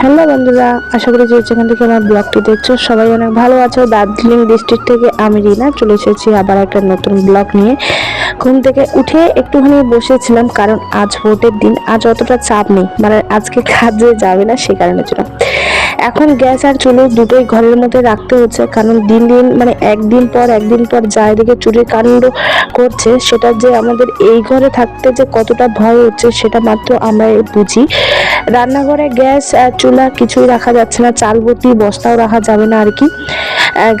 Hello বন্ধুরা, আশা করি যে যেখান থেকে আমার ব্লগটি দেখছ, সবাই অনেক ভালো আছো। দার্জিলিং ডিস্ট্রিক্ট থেকে আমি রিনা, চলে এসেছি আবার একটা নতুন ব্লগ নিয়ে। ঘুম থেকে উঠে একটুখানি বসেছিলাম, কারণ আজ ভোটের দিন, আজ অতটা চাপ নেই মানে আজকে কাজে যাবে না সে কারণের জন্য। এখন গ্যাস আর চুলো দুটোই ঘরের মধ্যে রাখতে হচ্ছে, কারণ দিন দিন মানে একদিন পর একদিন পর যা এদিকে চুরির কাণ্ড করছে সেটা যে আমাদের এই ঘরে থাকতে যে কতটা ভয় হচ্ছে, সেটা মাত্র আমরা বুঝি। রান্নাঘরে গ্যাস আর চুলা কিছুই রাখা যাচ্ছে না চাল বতি বস্তাও রাখা যাবে না আর কি।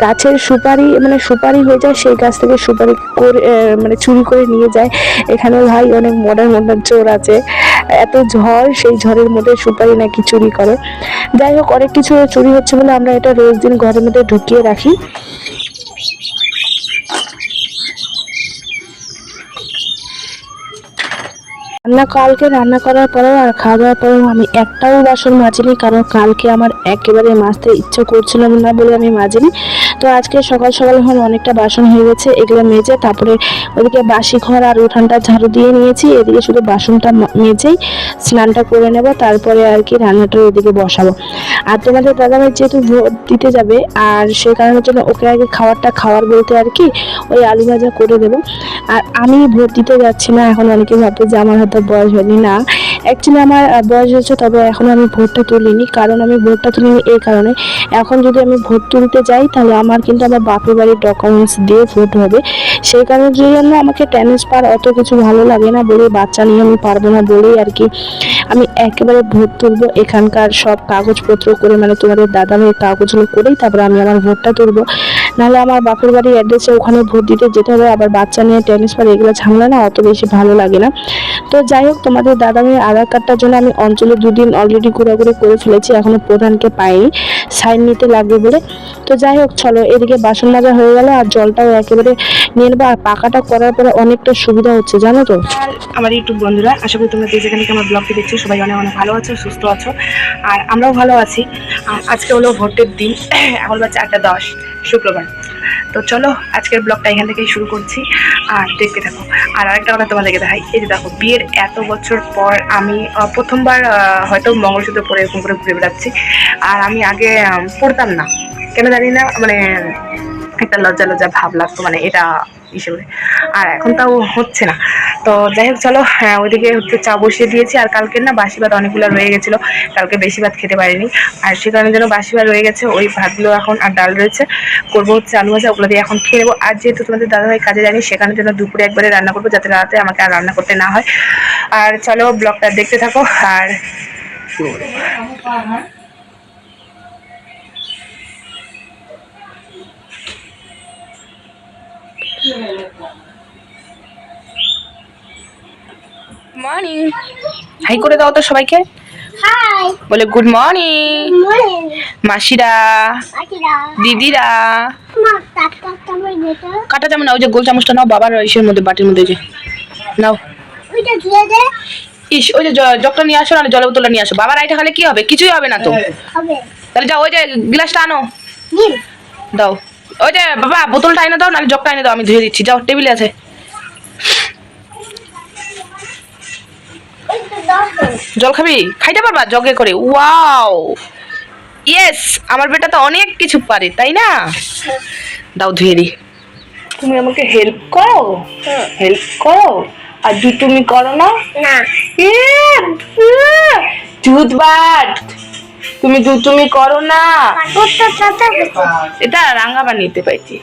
গাছের সুপারি মানে সুপারি হয়ে যায়, সেই গাছ থেকে সুপারি করে মানে চুরি করে নিয়ে যায়। এখানে ভাই অনেক মডার্ন মডার্ন চোর আছে। এত ঝড়, সেই ঝড়ের মধ্যে সুপারি নাকি চুরি করে। যাই হোক, অনেক কিছু চুরি হচ্ছে বলে আমরা এটা রোজ দিন ঘরের মধ্যে ঢুকিয়ে রাখি। রান্না, কালকে রান্না করার পরেও আর খাওয়া দাওয়ার পরেও আমি একটাও বাসন মাজিনি, কারণ কালকে আমার একেবারে মাজতে ইচ্ছে করছিল না বলে আমি মাজিনি। তো আজকে সকাল সকাল এখন অনেকটা বাসন হয়ে গেছে, এগুলো মেজে তারপরে ওদিকে বাসি ঘর আর উঠানটা ঝাড়ু দিয়ে নিয়েছি, এদিকে শুধু বাসনটা মেজেই স্নানটা করে নেব, তারপরে আর কি রান্নাটা ওদিকে বসাবো। আর তোমাদের দাদাভাই যেহেতু ভোট দিতে যাবে, আর সে কারণের জন্য ওকে আগে খাবারটা খাওয়ার বলতে আর কি ওই আলু ভাজা করে দেবো। আর আমি ভোট দিতে যাচ্ছি না, এখন অনেকে ভাববে যে আমার হয়তো বয়স হয়নি। না অ্যাকচুয়ালি আমার বয়স হয়েছে, তবে এখন আমি ভোটটা তুলিনি, কারণ আমি ভোটটা তুলিনি এই কারণে। এখন যদি আমি ভোট তুলতে যাই, তাহলে আমার কিন্তু আমার বাপের বাড়ির ডকুমেন্টস দিয়ে ভোট হবে। সেই কারণের জন্য আমাকে ট্রান্সফার অত কিছু ভালো লাগে না বলে বাচ্চা নিয়ে আমি পারব না বলেই আর কি আমি একেবারে ভোট তুলবো এখানকার সব কাগজপত্র করে মানে তোমাদের দাদা ভাইয়ের কাগজগুলো করেই তারপরে আমি আমার ভোটটা তুলবো। নাহলে আমার বাপের বাড়ির অ্যাড্রেসে ওখানে ভোট দিতে যেতে হবে, আবার বাচ্চা নিয়ে ট্রান্সফার এগুলো ঝামেলা না, অত বেশি ভালো লাগে না। তো যাই হোক, তোমাদের দাদা ভাইয়ের আধার কার্ডটার জন্য আমি অঞ্চলে দুদিন অলরেডি ঘোরাঘুরি করে ফেলেছি, এখনও প্রধানকে পাইনি সাইন নিতে লাগবে বলে। তো যাই হোক, চলো, এদিকে বাসন মাজা হয়ে গেল আর জলটাও একেবারে নিয়ে নেব, আর পাকাটা করার পরে অনেকটা সুবিধা হচ্ছে, জানো তো? আমার ইউটিউব বন্ধুরা, আশা করি তোমরা যেখান আমার ব্লগটি দেখছ, সবাই অনেক অনেক ভালো আছো, সুস্থ আছো, আর আমরাও ভালো আছি। আর আজকে হলো ভোটের দিন, এখন বাজছে আটটা দশ, শুক্রবার। তো চলো, আজকের ব্লগটা এখান থেকেই শুরু করছি। আর দেখতে থাকো। আর আরেকটা কথা তোমাদেরকে দেখাই। এই যে দেখো, বিয়ের এত বছর পর আমি প্রথমবার হয়তো মঙ্গলসূত্র পরে এরকম করে ঘুরে বেড়াচ্ছি। আর আমি আগে পড়তাম না। কেন জানি না মানে একটা লজ্জা লজ্জা ভাব লাগতো। মানে এটা হিসেবে। আর এখন তাও হচ্ছে না। তো যাই হোক চলো হ্যাঁ, ওইদিকে হচ্ছে চা বসিয়ে দিয়েছি। আর কালকে না বাসি ভাত অনেকগুলো রয়ে গেছিল। কালকে বেশি ভাত খেতে পারিনি। আর সে কারণে যেন বাসি ভাত রয়ে গেছে ওই ভাতগুলো এখন আর ডাল রয়েছে। করব হচ্ছে আলু ভাজা ওগুলো দিয়ে এখন খেয়ে নেব। আর যেহেতু তোমাদের দাদাভাই কাজে যায়নি সেখানে যেন দুপুরে একবারে রান্না করব যাতে রাতে আমাকে আর রান্না করতে না হয়। আর চলো ব্লগটা দেখতে থাকো। আর মর্নিং হাই করে দাও তো সবাইকে। হাই বলে গুড মর্নিং মাসিরা। দিদিরা। কাটা চামচ না ওই যে গোল চামচটা নাও বাবার ইসের মধ্যে বাটির মধ্যে যে। নাও। ওইটা ইস ওই যে জগটা নিয়ে আসো না জলের বোতলটা নিয়ে আসো। বাবার আইটা খালে কি হবে? কিছুই হবে না তো। তাহলে যাও ওই যে গ্লাসটা আনো। দাও। ওই যে বাবা বোতলটা এনে দাও নাহলে জগটা এনে দাও আমি ধুয়ে দিচ্ছি। যাও টেবিলে আছে। জল খাবি? খাইতে পারবা? জগে করে। ওয়াও! ইয়েস আমার বেটা তো অনেক কিছু পারে তাই না? দাও ধুয়ে দি। তুমি আমাকে হেল্প করো? হেল্প করো? আর যদি তুমি করো না? না। দুধবাট তুমি দু তুমি করো না? এটা রাঙা বানিয়ে পাইছি।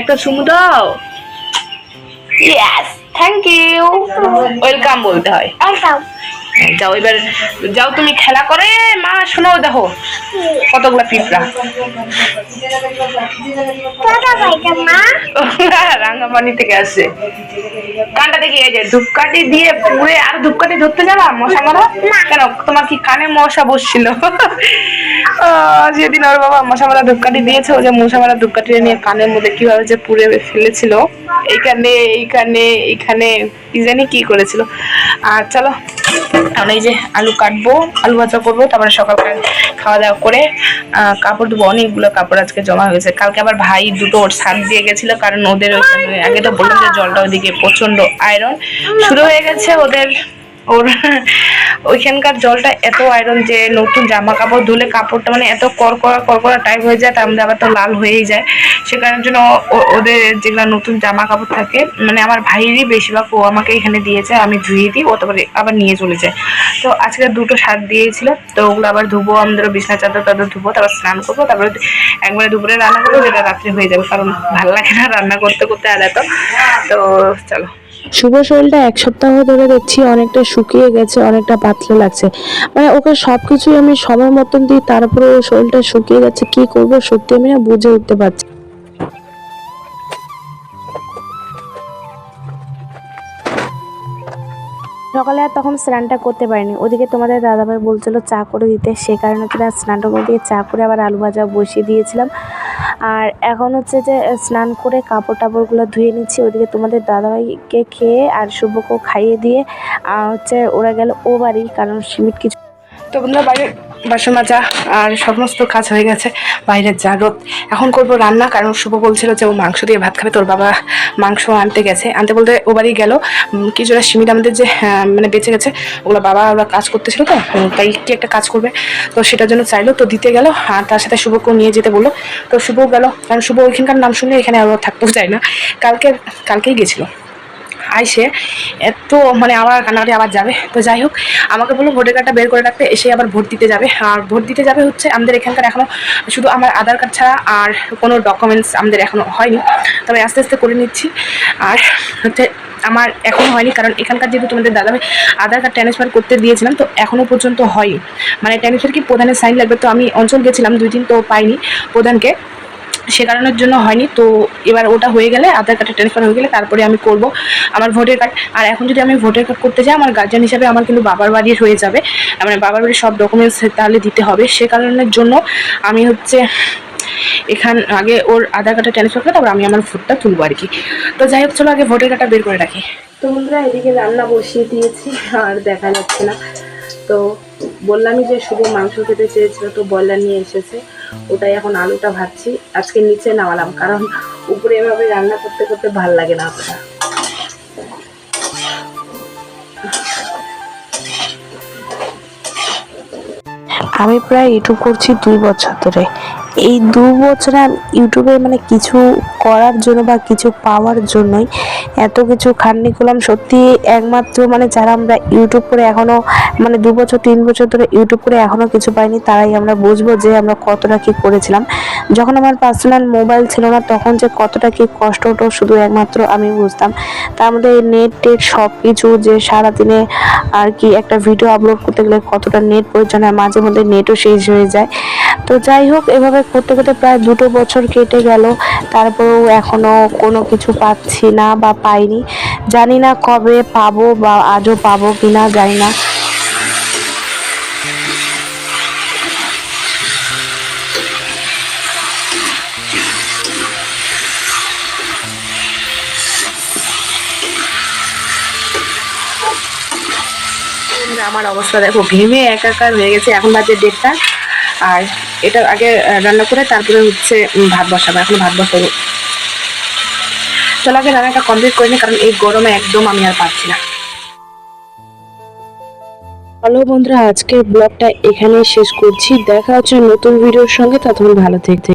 একটা চুমু দাও। ইয়েস থ্যাংক ইউ ওয়েলকাম বলতে হয়। হ্যাঁ, যাও এবার যাও তুমি খেলা করে মা শোনো দেখো কতগুলা পিঁপড়া। রাঙ্গাপানি থেকে আসে। কানটা দেখি এই যে ধূপকাঠি দিয়ে পুড়ে আর ধূপকাঠি ধরতে যাবা মশা মারা? কেন? তোমার কি কানে মশা বসছিল? যেদিন ওর বাবা মশা মারা ধূপকাঠি দিয়েছে ও যে মশা মারা ধূপকাঠি নিয়ে কানের মধ্যে কীভাবে যে পুড়ে ফেলেছিল এইখানে এইখানে এইখানে কি জানি কি করেছিল। আর চলো। এখন এই যে আলু কাটবো, আলু ভাজা করব, তারপরে সকালকার খাওয়া দাওয়া করে কাপড় ধুবো। অনেকগুলো কাপড় আজকে জমা হয়েছে। কালকে আবার ভাই দুটো ওর শাক দিয়ে গেছিল, কারণ ওদের আগে তো বললাম যে জলটা ওদিকে প্রচণ্ড আয়রন শুরু হয়ে গেছে ওদের, ওর ওইখানকার জলটা এত আয়রন যে নতুন জামা কাপড় ধুলে কাপড়টা মানে এত করকরা করকরা টাইপ হয়ে যায়, তার মধ্যে আবার তো লাল হয়েই যায়। সে কারণের জন্য ওদের যেগুলো নতুন জামা কাপড় থাকে মানে আমার ভাইয়েরই বেশিরভাগ ও আমাকে এখানে দিয়েছে, আমি ধুয়ে দিই, ও তারপরে আবার নিয়ে চলে যায়। তো আজকে দুটো শার্ট দিয়েছিল, তো ওগুলো আবার ধুবো, আমাদেরও বিছনা চাদর তাদের ধুবো, তারপর স্নান করব, তারপরে একবারে দুপুরে রান্না করব, যেটা রাত্রে হয়ে যাবে, কারণ ভালো লাগে না রান্না করতে করতে আর এত তো চলো। শুভ শরীরটা এক সপ্তাহ ধরে দেখছি অনেকটা শুকিয়ে গেছে, অনেকটা পাতলা লাগছে। মানে ওকে সব কিছুই আমি সময় মতন দিই তারপরে ওর শরীরটা শুকিয়ে গেছে কি করব সত্যি আমি না বুঝে উঠতে পারছি সকালে আর তখন স্নানটা করতে পারিনি। ওদিকে তোমাদের দাদাভাই বলছিল চা করে দিতে, সে কারণে কিনা স্নানটা করে দিয়ে চা করে আবার আলু ভাজা বসিয়ে দিয়েছিলাম। আর এখন হচ্ছে যে স্নান করে কাপড় টাপড়গুলো ধুয়ে নিচ্ছি। ওদিকে তোমাদের দাদাভাইকে খেয়ে আর শুভকেও খাইয়ে দিয়ে, আর হচ্ছে ওরা গেল ও বাড়ি, কারণ সিমিট কিছু তো বন্ধুরা বাইরের বাসন মাজা আর সমস্ত কাজ হয়ে গেছে বাইরের যা রোদ এখন করব রান্না, কারণ শুভ বলছিল যে ও মাংস দিয়ে ভাত খাবে, তোর বাবা মাংস আনতে গেছে। আনতে বলতে ও বাড়ি গেল কিছুটা সিমিট আমাদের যে মানে বেঁচে গেছে, ওগুলো বাবা ওরা কাজ করতেছিল তো তাই কি একটা কাজ করবে, তো সেটার জন্য চাইলো, তো দিতে গেল, আর তার সাথে শুভকেও নিয়ে যেতে বলল। তো শুভও গেল, কারণ শুভ ওইখানকার নাম শুনলে এখানে আরও থাকতেও চায় না। কালকে, কালকেই গেছিল। আইসে এত মানে আবার কান্নাকাটি আবার যাবে। তো যাই হোক, আমাকে বলল ভোটার কার্ডটা বের করে রাখতে, এসে আবার ভোট দিতে যাবে। আর ভোট দিতে যাবে হচ্ছে আমাদের এখানকার এখনও শুধু আমার আধার কার্ড ছাড়া আর কোনো ডকুমেন্টস আমাদের এখনও হয়নি। তবে আস্তে আস্তে করে নিচ্ছি। আর হচ্ছে আমার এখনও হয়নি, কারণ এখানকার যেহেতু তোমাদের দাদা ভাই আধার কার্ড ট্রান্সফার করতে দিয়েছিলাম, তো এখনও পর্যন্ত হয়নি মানে ট্রান্সফার কি প্রধানের সাইন লাগবে? তো আমি অঞ্চল গেছিলাম, দুই দিন তো পাইনি প্রধানকে। সে কারণের জন্য হয়নি। তো এবার ওটা হয়ে গেলে আধার কার্ডে ট্রান্সফার হয়ে গেলে তারপরে আমি করব আমার ভোটার কার্ড আর এখন যদি আমি ভোটার কার্ড করতে যাই, আমার গার্জিয়ান হিসাবে আমার কিন্তু বাবার বাড়ির হয়ে যাবে। মানে বাবার বাড়ির সব ডকুমেন্টস তাহলে দিতে হবে। সে কারণের জন্য আমি হচ্ছে এখান আগে ওর আধার কার্ডে ট্রান্সফার করে তারপর আমি আমার ভোটটা তুলবো আর কি। তো যাই হোক, চলো আগে ভোটার কার্ডটা বের করে রাখি। তো বন্ধুরা, এদিকে রান্না বসিয়ে দিয়েছি, আর দেখা যাচ্ছে না। তো বললামই যে শুধু মাংস খেতে চেয়েছিল, তো ব্রয়লার নিয়ে এসেছে। ওটাই এখন আলুটা ভাজছি। আজকে নিচে নামালাম, কারণ উপরে এভাবে রান্না করতে করতে ভালো লাগে না অতটা আমি প্রায় ইউটিউব করছি দুই বছর ধরে। এই দু বছরে ইউটিউবে মানে কিছু করার জন্য বা কিছু পাওয়ার জন্যই এত কিছু খাটনি করলাম। সত্যি একমাত্র মানে যারা আমরা ইউটিউব করে এখনও মানে দু বছর, তিন বছর ধরে ইউটিউব করে এখনও কিছু পাইনি, তারাই আমরা বুঝব যে আমরা কতটা কি করেছিলাম। যখন আমার পার্সোনাল মোবাইল ছিল না, তখন যে কতটা কি কষ্ট হতো শুধু একমাত্র আমি বুঝতাম। তার মধ্যে নেট টেট সব কিছু যে সারাদিনে আর কি একটা ভিডিও আপলোড করতে গেলে কতটা নেট প্রয়োজন হয়, মাঝে মধ্যে নেটও শেষ হয়ে যায়। তো যাই হোক, এভাবে করতে করতে প্রায় দুটো বছর কেটে গেল। তারপরেও এখনও কোনো কিছু পাচ্ছি না বা পাইনি। জানি না কবে পাবো বা আজও পাবো কিনা, জানি না। আমার অবস্থা দেখো, ঘেমে একাকার হয়ে গেছে। এখন বাজে ডেটটা আর এটা আগে রান্না করে তারপরে হচ্ছে ভাত বসাবো। এখন ভাত বসাবো। চলো আগে রান্নাটা কমপ্লিট করে কারণ এই গরমে একদম আমি আর পারছি না। হ্যালো বন্ধুরা, আজকের ব্লগটা এখানেই শেষ করছি। দেখা হচ্ছে নতুন ভিডিওর সঙ্গে, ততক্ষণ ভালো থাকতে